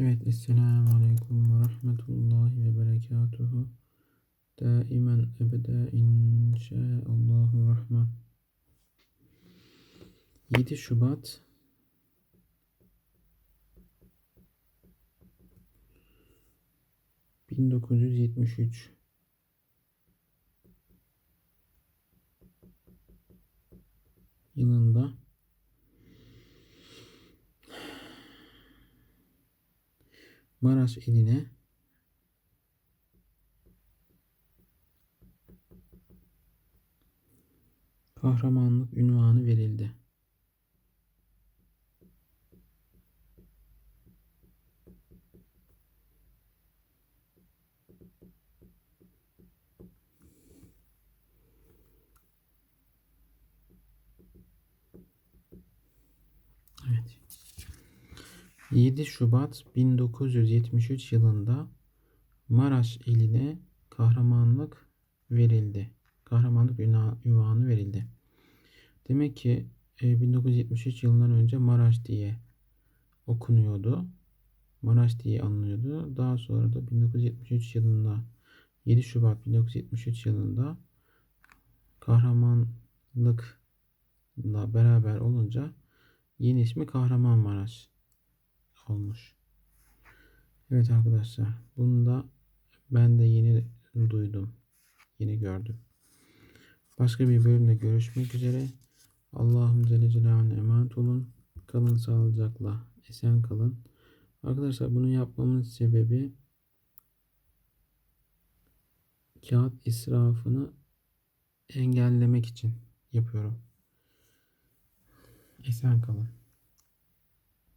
Evet, Esselamu Aleyküm ve Rahmetullahi ve Berekatuhu. Daimen ebede inşaallahu rahman. 7 Şubat bin dokuz yüz yetmiş üç yılında Maraş iline kahramanlık ünvanı verildi. Evet. 7 Şubat 1973 yılında Maraş iline kahramanlık verildi. Kahramanlık ünvanı verildi. Demek ki e, 1973 yılından önce Maraş diye okunuyordu. Maraş diye anılıyordu. Daha sonra da 1973 yılında 7 Şubat 1973 yılında kahramanlıkla beraber olunca yeni ismi Kahramanmaraş olmuş. Evet arkadaşlar bunu da ben de yeni duydum. Yeni gördüm. Başka bir bölümde görüşmek üzere. Allah'ım Celle Celaluhu'na emanet olun. Kalın sağlıcakla. Esen kalın. Arkadaşlar bunu yapmamın sebebi kağıt israfını engellemek için yapıyorum. Esen kalın.